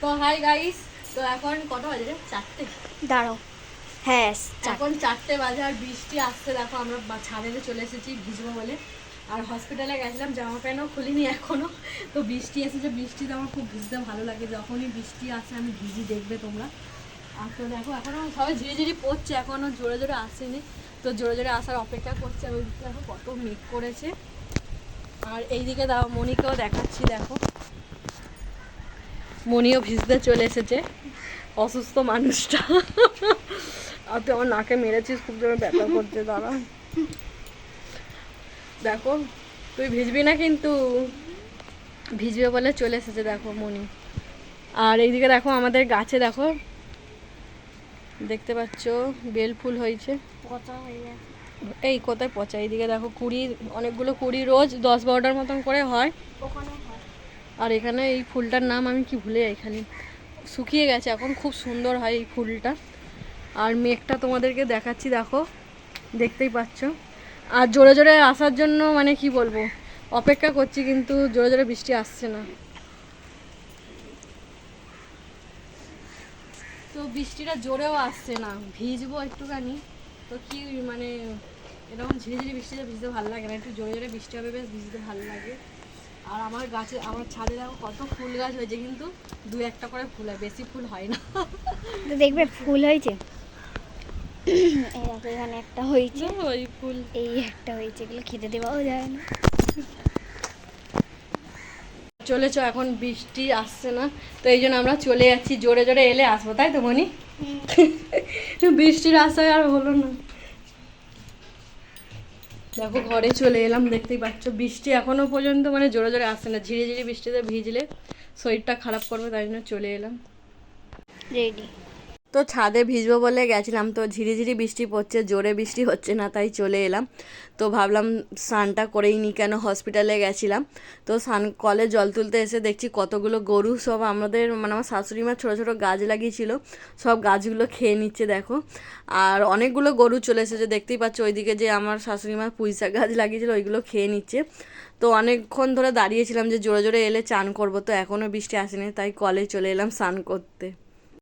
তো hi guys তো এখন কটা বাজে রে? চারটে? দাঁড়াও। হ্যাঁ এখন চারটে বাজে আর বৃষ্টি আসছে দেখো আমরা ছাদেতে চলে এসেছি ভিজবো বলে। আর হসপিটালে গেছিলাম জামা প্যান্টও খুলিনি এখনও। তো বৃষ্টি এসেছে বৃষ্টিতে আমার খুব ভিজতে ভালো লাগে। যখনই বৃষ্টি আসে আমি ভিজি দেখবে তোমরা। আর তো দেখো এখনও সবাই ঝিরি ঝিরি পড়ছে এখনও জোরে জোরে আসেনি। তো জোরে জোরে আসার অপেক্ষা করছে ওইদিকে দেখো কত মেঘ করেছে। আর এইদিকে দাও মনিকেও দেখাচ্ছি দেখো। মনিও ভিজতে চলে এসেছে। অসুস্থ মানুষটা। আর তুই আমার নাকে মেরেছিস খুব জোরে ব্যথা করছে দাঁড়া। দেখো তুই ভিজবি না কিন্তু। ভিজবে বলে চলে এসেছে দেখো মনি। আর এইদিকে দেখো আমাদের গাছে দেখো। দেখতে পাচ্ছ বেল ফুল হয়েছে। হয়ে এই কোথায় পচা? এইদিকে দেখো কুড়ি অনেকগুলো কুড়ি রোজ দশ বারোটার মতন করে হয়। ওখানে হয়। আর এখানে এই ফুলটার নাম আমি কি ভুলে যাই খালি। শুকিয়ে গেছে, এখন খুব সুন্দর হয় এই ফুলটা। আর মেঘটা তোমাদেরকে দেখাচ্ছি, দেখো, দেখতেই পাচ্ছ। আর জোরে জোরে আসার জন্য মানে কি বলব, অপেক্ষা করছি কিন্তু জোরে জোরে বৃষ্টি আসছে না। তো বৃষ্টিটা জোরেও আসছে না, ভিজবো একটুখানি। তো কি মানে এরকম ঝিরিঝিরি বৃষ্টিতে ভিজতে ভালো লাগে না, একটু জোরে জোরে বৃষ্টি হবে বেশ ভিজতে ভালো লাগে। আর আমার গাছে আমার ছাদে দেখো কত ফুল গাছ হয়েছে কিন্তু দু একটা করে ফুল হয় বেশি ফুল হয় না। দেখবে ফুল হয়েছে? এখানে একটা হয়েছে। ওই ফুল। এই একটা হয়েছে এগুলো খেতে দেওয়াও যায় না। চলেছ এখন বৃষ্টি আসছে না তো এই জন্য আমরা চলে যাচ্ছি জোরে জোরে এলে আসব তাই তো মনি? বৃষ্টির আশায় আর হলো না। দেখো, ঘরে চলে এলাম, দেখতেই পাচ্ছ, বৃষ্টি এখনও পর্যন্ত মানে জোরে জোরে আসে না ঝিরি ঝিরি বৃষ্টিতে ভিজলে শরীরটা খারাপ করবে, তাই জন্য চলে এলাম। রেডি তো ছাদে ভিজবো বলে গেছিলাম, তো ঝিরিঝিরি বৃষ্টি পড়ছে, জোরে বৃষ্টি হচ্ছে না, তাই চলে এলাম। তো ভাবলাম স্নানটা করেই নি কেন, হসপিটালে গেছিলাম। তো স্নান, কলে জল তুলতে এসে দেখছি কতগুলো গরু, সব আমাদের মানে আমার শাশুড়ি মা ছোটো ছোটো গাছ লাগিয়েছিল, সব গাছগুলো খেয়ে নিচ্ছে দেখো। আর অনেকগুলো গরু চলে এসেছে, দেখতেই পাচ্ছ ওইদিকে যে আমার শাশুড়ি মা পুঁইশাক গাছ লাগিয়েছিল, ওইগুলো খেয়ে নিচ্ছে। তো অনেকক্ষণ ধরে দাঁড়িয়েছিলাম যে জোরে জোরে এলে চান করব, তো এখনও বৃষ্টি আসেনি, তাই কলে চলে এলাম স্নান করতে।